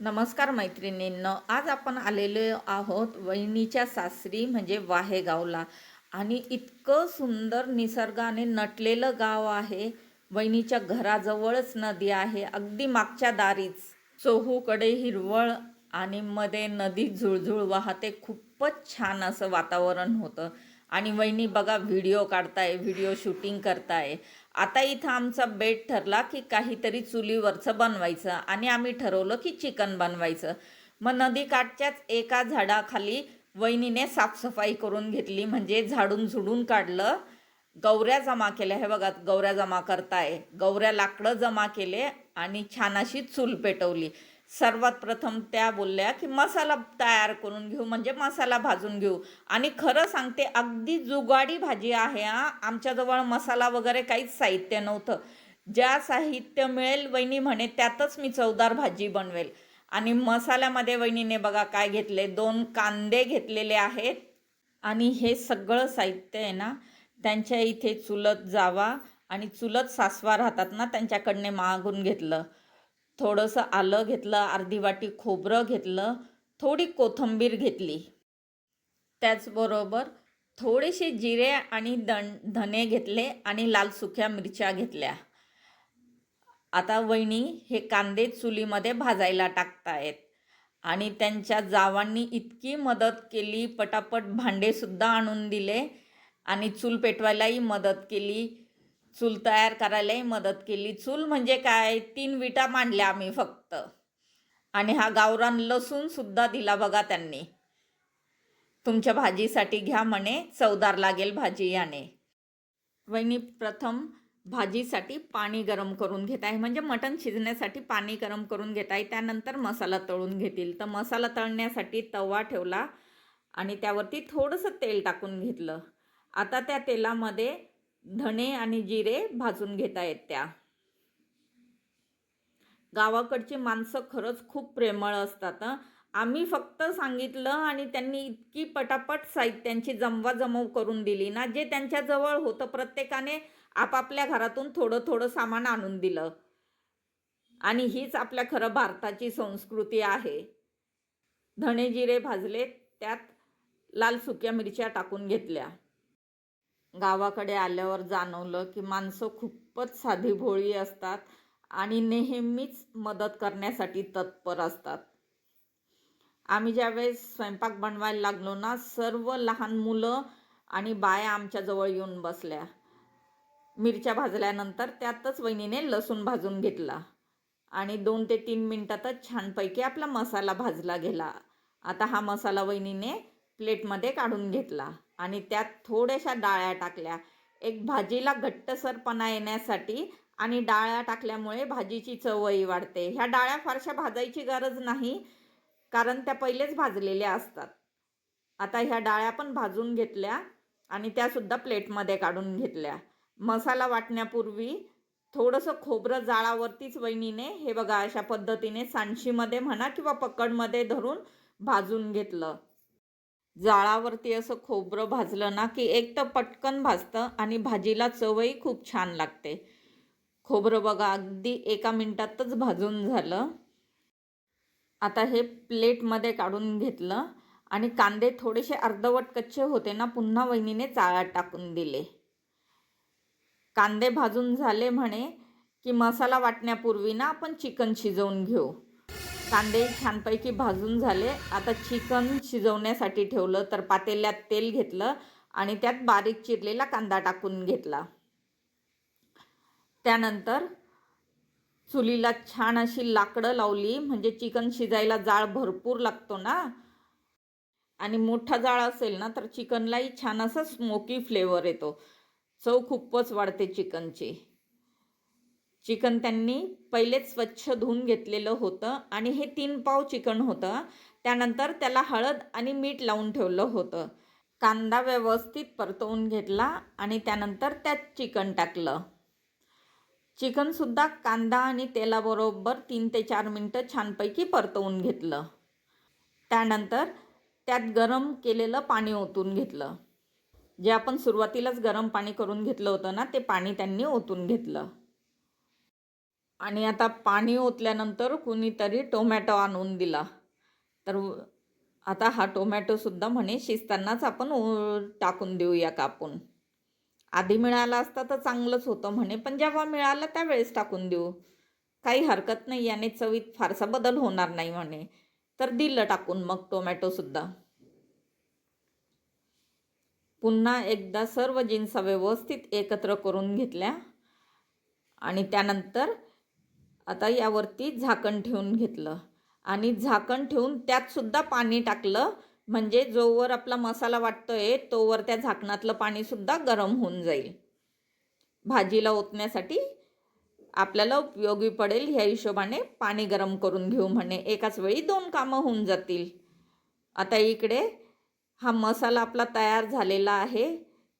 नमस्कार मैत्रिणींनं आज आपण आलेलो आहोत वहिनीच्या सासरी म्हणजे वाहेगावला. आणि इतकं सुंदर निसर्गाने नटलेलं गाव आहे. वहिनीच्या घराजवळच नदी आहे अगदी मागच्या दारीच. चोहूकडे हिरवळ आणि मध्ये नदी झुळझुळ वाहते. खूपच छान असं वातावरण होतं. आणि वहिनी बघा व्हिडिओ काढताय व्हिडिओ शूटिंग करताय. आता इथं आमचा बेट ठरला की काहीतरी चुलीवरचं बनवायचं आणि आम्ही ठरवलं की चिकन बनवायचं. मग नदीकाठच्याच एका झाडाखाली वहिनीने साफसफाई करून घेतली म्हणजे झाडून झुडून काढलं. गौऱ्या जमा केल्या. हे बघा गौऱ्या जमा करताय. गौऱ्या लाकडं जमा केले आणि छान अशी चूल पेटवली. सर्वात प्रथम त्या बोलल्या की मसाला तयार करून घेऊ म्हणजे मसाला भाजून घेऊ. आणि खरं सांगते अगदी जुगाडी भाजी आहे हा. आमच्याजवळ मसाला वगैरे काहीच साहित्य नव्हतं. ज्या साहित्य मिळेल वहिनी म्हणे त्यातच मी चवदार भाजी बनवेल. आणि मसाल्यामध्ये वहिनीने बघा काय घेतले दोन कांदे घेतलेले आहेत. आणि हे सगळं साहित्य आहे ना त्यांच्या इथे चुलत जावा आणि चुलत सासवा राहतात ना त्यांच्याकडने मागून घेतलं. थोडंसं आलं घेतलं अर्धी वाटी खोबरं घेतलं थोडी कोथिंबीर घेतली. त्याचबरोबर थोडेसे जिरे आणि दण धने घेतले आणि लाल सुक्या मिरच्या घेतल्या. आता वहिनी हे कांदे चुलीमध्ये भाजायला टाकतायत आणि त्यांच्या जावांनी इतकी मदत केली पटापट भांडेसुद्धा आणून दिले आणि चूल पेटवायलाही मदत केली. चूल तयार करायलाही मदत केली. चूल म्हणजे काय? तीन विटा मांडल्या आम्ही फक्त. आणि हा गावरान लसूणसुद्धा दिला बघा त्यांनी. तुमच्या भाजीसाठी घ्या म्हणे चवदार लागेल भाजी याने. वहिनी प्रथम भाजीसाठी पाणी गरम करून घेत आहे. म्हणजे मटण शिजण्यासाठी पाणी गरम करून घेत आहे. त्यानंतर मसाला तळून घेतील. तर मसाला तळण्यासाठी तवा ठेवला आणि त्यावरती थोडंसं तेल टाकून घेतलं. आता त्या तेलामध्ये धणे आणि जिरे भाजून घेता येत्या. गावाकडची माणसं खरंच खूप प्रेमळ असतात आम्ही फक्त सांगितलं आणि त्यांनी इतकी पटापट साहित्यांची जमवाजमव करून दिली ना जे त्यांच्याजवळ होतं प्रत्येकाने आपापल्या घरातून थोडं थोडं सामान आणून दिलं. आणि हीच आपल्या खरं भारताची संस्कृती आहे. धणे जिरे भाजले त्यात लाल सुक्या मिरच्या टाकून घेतल्या. गावाकडे आल्यावर जाणवलं की माणसं खूपच साधी भोळी असतात आणि नेहमीच मदत करण्यासाठी तत्पर असतात. आम्ही ज्यावेळेस स्वयंपाक बनवायला लागलो ना सर्व लहान मुलं आणि बाया आमच्याजवळ येऊन बसल्या. मिरच्या भाजल्यानंतर त्यातच वहिनीने लसूण भाजून घेतला आणि दोन ते तीन मिनटातच छानपैकी आपला मसाला भाजला गेला. आता हा मसाला वहिनीने प्लेटमध्ये काढून घेतला आणि त्यात थोड्याशा डाळ्या टाकल्या. एक भाजीला घट्टसरपणा येण्यासाठी आणि डाळ्या टाकल्यामुळे भाजीची चवही वाढते. ह्या डाळ्या फारशा भाजायची गरज नाही कारण त्या पहिलेच भाजलेल्या असतात. आता ह्या डाळ्या पण भाजून घेतल्या आणि त्यासुद्धा प्लेटमध्ये काढून घेतल्या. मसाला वाटण्यापूर्वी थोडंसं खोबरं जाळावरतीच वहिनीने हे बघा अशा पद्धतीने सांडशीमध्ये म्हणा किंवा पकडमध्ये धरून भाजून घेतलं. जाळावरती असं खोबरं भाजलं ना की एक तर पटकन भाजतं आणि भाजीला चवही खूप छान लागते. खोबरं बघा अगदी एका मिनटातच भाजून झालं. आता हे प्लेटमध्ये काढून घेतलं आणि कांदे थोडेसे अर्धवट कच्चे होते ना पुन्हा वहिनीने चाळ्यात टाकून दिले. कांदे भाजून झाले म्हणे की मसाला वाटण्यापूर्वी ना आपण चिकन शिजवून घेऊ. कांदे छानपैकी भाजून झाले. आता चिकन शिजवण्यासाठी ठेवलं तर पातेल्यात तेल घेतलं आणि त्यात बारीक चिरलेला कांदा टाकून घेतला. त्यानंतर चुलीला छान अशी लाकडं लावली म्हणजे चिकन शिजायला जाळ भरपूर लागतो ना? आणि मोठा जाळ असेल ना तर चिकनलाही छान असं स्मोकी फ्लेवर येतो. चव खूपच वाढते चिकनची. चिकन त्यांनी पहिलेच स्वच्छ धुवून घेतलेलं होतं आणि हे तीन पाव चिकन होतं. त्यानंतर त्याला हळद आणि मीठ लावून ठेवलं होतं. कांदा व्यवस्थित परतवून घेतला आणि त्यानंतर त्यात चिकन टाकलं. चिकनसुद्धा कांदा आणि तेलाबरोबर तीन ते चार मिनटं छानपैकी परतवून घेतलं. त्यानंतर त्यात गरम केलेलं पाणी ओतून घेतलं. जे आपण सुरुवातीलाच गरम पाणी करून घेतलं होतं ना ते पाणी त्यांनी ओतून घेतलं. आणि आता पाणी ओतल्यानंतर कुणीतरी टोमॅटो आणून दिला. तर आता हा टोमॅटोसुद्धा म्हणे शिजतानाच आपण उ- टाकून देऊया कापून. आधी मिळाला असता तर चांगलंच होतं म्हणे पण जेव्हा मिळालं त्यावेळेस टाकून देऊ. काही हरकत नाही याने चवीत फारसा बदल होणार नाही म्हणे. तर दिलं टाकून मग टोमॅटोसुद्धा पुन्हा एकदा सर्व जिन्स व्यवस्थित एकत्र करून घेतल्या. आणि त्यानंतर आता यावरती झाकण ठेवून घेतलं. आणि झाकण ठेवून त्यातसुद्धा पाणी टाकलं. म्हणजे जोवर आपला मसाला वाटतो आहे तोवर त्या झाकणातलं पाणीसुद्धा गरम होऊन जाईल. भाजीला ओतण्यासाठी आपल्याला उपयोगी पडेल ह्या हिशोबाने पाणी गरम करून घेऊ म्हणे. एकाच वेळी दोन कामं होऊन जातील. आता इकडे हा मसाला आपला तयार झालेला आहे.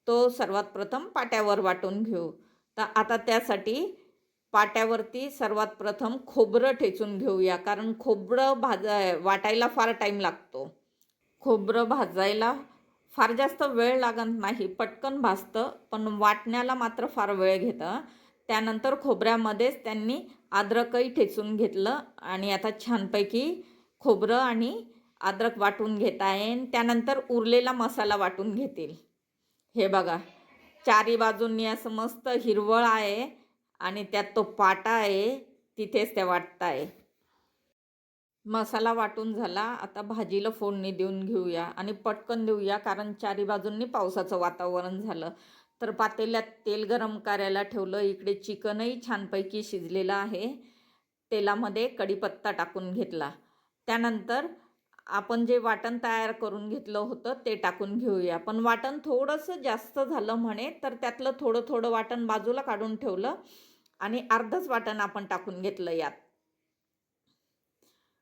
तो सर्वात प्रथम पाट्यावर वाटून घेऊ. तर आता त्यासाठी पाट्यावरती सर्वात प्रथम खोबरं ठेचून घेऊया कारण खोबरं भाजा वाटायला फार टाईम लागतो. खोबरं भाजायला फार जास्त वेळ लागत नाही पटकन भाजतं पण वाटण्याला मात्र फार वेळ घेतं. त्यानंतर खोबऱ्यामध्येच त्यांनी अद्रकही ठेचून घेतलं आणि आता छानपैकी खोबरं आणि अद्रक वाटून घेत आहे. आणि त्यानंतर उरलेला मसाला वाटून घेतील. हे बघा चारी बाजूंनी असं मस्त हिरवळ आहे. आणि त्यात तो पाटा आहे तिथेच त्या वाटत आहे मसाला वाटून झाला. आता भाजीला फोडणी देऊन घेऊया आणि पटकन देऊया कारण चारी बाजूंनी पावसाचं वातावरण झालं. तर पातेल्यात तेल गरम करायला ठेवलं. इकडे चिकनही छानपैकी शिजलेलं आहे. तेलामध्ये कढीपत्ता टाकून घेतला. त्यानंतर आपण जे वाटण तयार करून घेतलं होतं ते टाकून घेऊया. पण वाटण थोडंसं जास्त झालं म्हणे तर त्यातलं थोडं थोडं वाटण बाजूला काढून ठेवलं आणि अर्धच वाटण आपण टाकून घेतलं यात.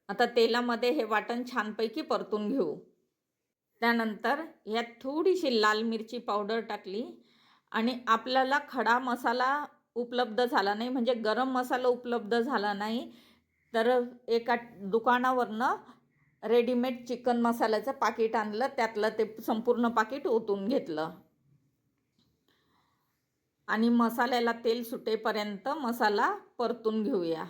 आता तेलामध्ये हे वाटण छानपैकी परतून घेऊ. त्यानंतर यात थोडीशी लाल मिरची पावडर टाकली आणि आपल्याला खडा मसाला उपलब्ध झाला नाही म्हणजे गरम मसाला उपलब्ध झाला नाही तर एका दुकानावरनं रेडीमेड चिकन मसाल्याचं पाकिट आणलं त्यातलं ते संपूर्ण पाकिट ओतून घेतलं. आणि मसाल्याला तेल सुटेपर्यंत मसाला परतून घेऊया.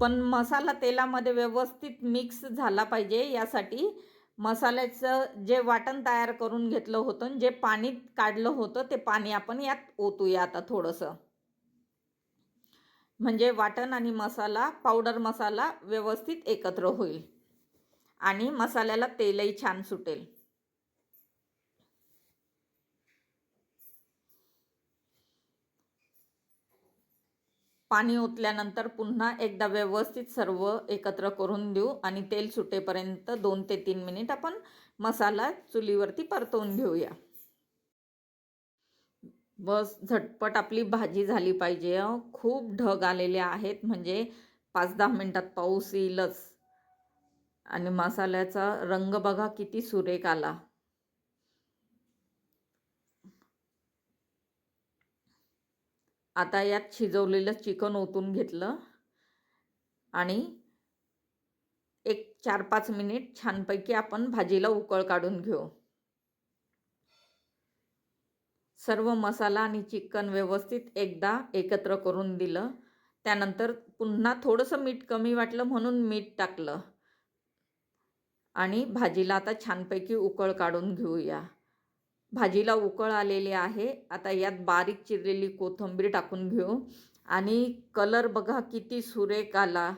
पण मसाला तेलामध्ये व्यवस्थित मिक्स झाला पाहिजे यासाठी मसाल्याचं जे वाटण तयार करून घेतलं होतं आणि जे पाणी काढलं होतं ते पाणी आपण यात ओतूया आता थोडंसं. म्हणजे वाटण आणि मसाला पावडर मसाला व्यवस्थित एकत्र होईल. आणि मसाल्याला तेलही छान सुटेल. पाणी ओतल्यानंतर पुन्हा एकदा व्यवस्थित सर्व एकत्र करून देऊ आणि तेल सुटेपर्यंत दोन ते तीन मिनिट आपण मसाला चुलीवरती परतवून घेऊया. बस झटपट आपली भाजी झाली पाहिजे. खूप ढग आलेले आहेत म्हणजे पाच दहा मिनटात पाऊस येईलच. आणि मसाल्याचा रंग बघा किती सुरेख आला. आता यात शिजवलेलं चिकन ओतून घेतलं. आणि एक चार पाच मिनिट छानपैकी आपण भाजीला उकळ काढून घेऊ. सर्व मसाला आणि चिकन व्यवस्थित एकदा एकत्र करून दिलं. त्यानंतर पुन्हा थोडंसं मीठ कमी वाटलं म्हणून मीठ टाकलं. आणि भाजीला आता छानपैकी उकळ काढून घेऊया. भाजीला उकळ आलेली आहे. आता यात बारीक चिरलेली कोथिंबीर टाकून घेऊ. आणि कलर बघा किती सुरेख आला.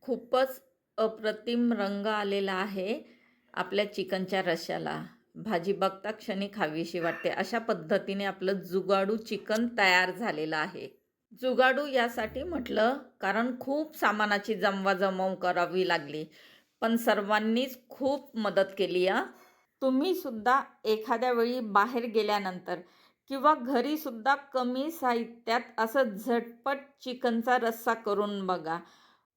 खूपच अप्रतिम रंग आलेला आहे आपल्या चिकनच्या रश्याला. भाजी बघता क्षणी खावीशी वाटते. अशा पद्धतीने आपलं जुगाडू चिकन तयार झालेलं आहे. जुगाडू यासाठी म्हटलं कारण खूप सामानाची जमवाजमव करावी लागली. पण सर्वांनीच खूप मदत केली आ तुम्ही सुद्धा एखाद्या वेळी बाहेर गेल्यानंतर किंवा घरीसुद्धा कमी साहित्यात असं झटपट चिकनचा रस्सा करून बघा.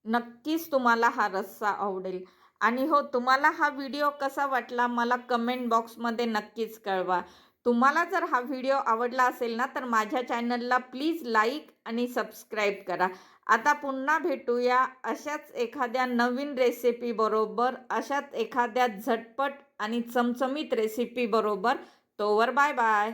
नक्कीच तुम्हाला हा रस्सा आवडेल. आणि हो तुम्हाला हा व्हिडिओ कसा वाटला मला कमेंट बॉक्समध्ये नक्कीच कळवा. तुम्हाला जर हा व्हिडिओ आवडला असेल ना तर माझ्या चॅनलला प्लीज लाईक आणि सबस्क्राईब करा. आता पुन्हा भेटूया अशाच एखाद्या नवीन रेसिपीबरोबर अशाच एखाद्या झटपट आणि चमचमीत रेसिपीबरोबर तोवर बाय बाय